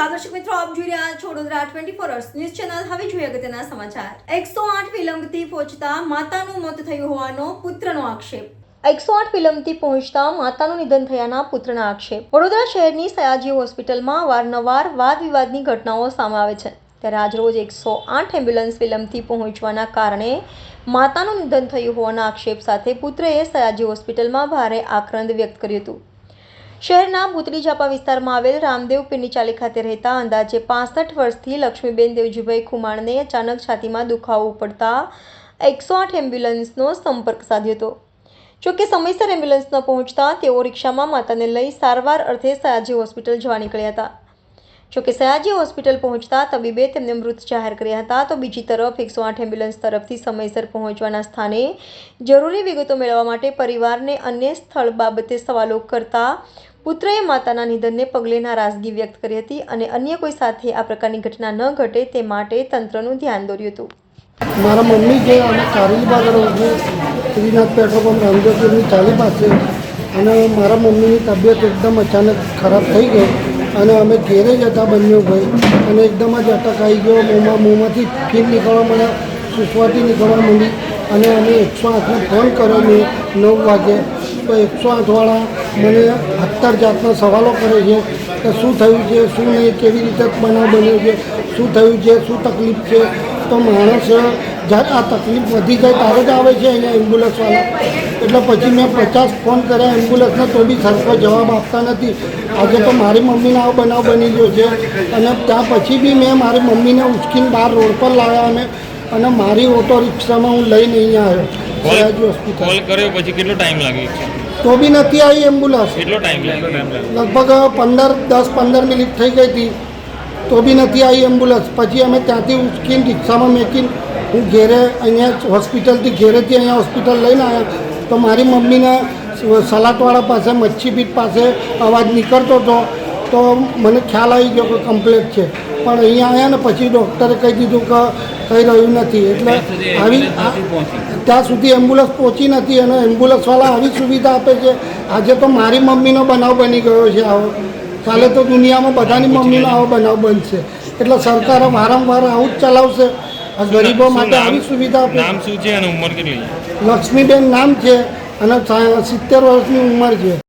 Vadodara twenty four hours news channel હવે જોઈએ અગત્યના સમાચાર. એકસો આઠ વિલંબથી પહોંચતા માતાનું મોત થયું હોવાનો પુત્રનો આક્ષેપ. એકસો આઠ વિલંબથી પહોંચતા માતાનું નિધન થયાના પુત્રના આક્ષેપ. વડોદરા શહેરની સયાજી હોસ્પિટલમાં વારંવાર વાદ વિવાદની ઘટનાઓ સામે આવે છે. ત્યારે આજરોજ એકસો આઠ એમ્બ્યુલન્સ વિલંબથી પહોંચવાના કારણે માતાનું નિધન થયું હોવાના આક્ષેપ સાથે પુત્રએ સયાજી હોસ્પિટલમાં ભારે આક્રંદ વ્યક્ત કર્યું હતું. શહેરના ભૂતળી ઝાપા વિસ્તારમાં આવેલ રામદેવ પીરની ખાતે રહેતા અંદાજે પાસઠ વર્ષથી લક્ષ્મીબેન દેવજીભાઈ ખુમાણને અચાનક છાતીમાં દુખાવો ઉપડતા એકસો આઠ એમ્બ્યુલન્સનો સંપર્ક સાધ્યો હતો. જોકે સમયસર એમ્બ્યુલન્સ ન પહોંચતા તેઓ રિક્ષામાં માતાને લઈ સારવાર અર્થે સયાજી હોસ્પિટલ જવા નીકળ્યા હતા. જોકે સયાજી હોસ્પિટલ પહોંચતા તબીબે તેમને મૃત જાહેર કર્યા હતા, તો બીજી તરફ એકસો આઠ એમ્બ્યુલન્સ તરફથી સમયસર પહોંચવાના સ્થાને જરૂરી વિગતો મેળવવા માટે પરિવારને અન્ય સ્થળ બાબતે સવાલો કરતા પુત્રએ માતાના નિધનને પગલે નારાજગી વ્યક્ત કરી હતી અને અન્ય કોઈ સાથે આ પ્રકારની ઘટના ન ઘટે તે માટે તંત્રનું ધ્યાન દોર્યું હતું. મારા મમ્મી જે અમે કારેલીબાગ રહું છું શ્રીનાથ પેટ્રોલ પંપ રામદેવપુરની ચાલી પાસે અને મારા મમ્મીની તબિયત એકદમ અચાનક ખરાબ થઈ ગઈ અને અમે ઘેરે જ હતા બંને ભાઈ અને એકદમ જ અટક આવી ગયો. મોંમાં, મોંમાંથી ફીર નીકળવા મળ્યા સુસવાટી નીકળવા માંડી અને અમે એકસો આઠને ફોન કર્યો. મેં નવ વાગે તો એકસો આઠવાળા મને અત્તર જાતના સવાલો કરે છે કે શું થયું છે, શું નહીં કેવી રીતે બનાવ બન્યો છે, શું થયું છે, શું તકલીફ છે? તો માણસ જ્યારે આ તકલીફ વધી જાય ત્યારે જ આવે છે અહીંયા એમ્બ્યુલન્સવાળા એટલે પછી મેં પચાસ ફોન કર્યા એમ્બ્યુલન્સને તો બી સરખો જવાબ આપતા નથી. આજે તો મારી મમ્મીને આવો બનાવ બની ગયો છે. અને ત્યાં પછી બી મેં મારી મમ્મીને ઉચકીને બહાર રોડ પર લાવ્યા અમે અને મારી ઓટો રિક્ષામાં હું લઈને અહીંયા આવ્યો. સયાજી હોસ્પિટલ કોલ કર્યો પછી કેટલો ટાઈમ લાગ્યો? તો બી નથી આવી એમ્બ્યુલન્સ કેટલો ટાઈમ લાગ્યો? લગભગ પંદર દસ પંદર મિનિટ થઈ ગઈ હતી. તો બી નથી આવી એમ્બ્યુલન્સ પછી અમે ત્યાંથી ઉચકીને રિક્ષામાં મેકીને હું ઘેરે અહીંયા હોસ્પિટલથી ઘેરેથી અહીંયા હોસ્પિટલ લઈને આવ્યા. તો મારી મમ્મીને સલાટવાળા પાસે મચ્છીપીઠ પાસે અવાજ નીકળતો હતો. તો મને ખ્યાલ આવી ગયો કે કમ્પ્લેટ છે. પણ અહીંયા આવ્યા ને પછી ડૉક્ટરે કહી દીધું કે થઈ રહ્યું નથી. એટલે આવી ત્યાં સુધી એમ્બ્યુલન્સ પહોંચી નથી અને એમ્બ્યુલન્સવાળા આવી સુવિધા આપે છે. આજે તો મારી મમ્મીનો બનાવ બની ગયો છે આવો. કાલે તો દુનિયામાં બધાની મમ્મીનો આવો બનાવ બનશે એટલે સરકાર વારંવાર આવું જ ચલાવશે. ગરીબો માટે આવી સુવિધા આપે નામ શું છે અને ઉંમર કેટલી? લક્ષ્મીબેન નામ છે અને સિત્તેર વર્ષની ઉંમર છે.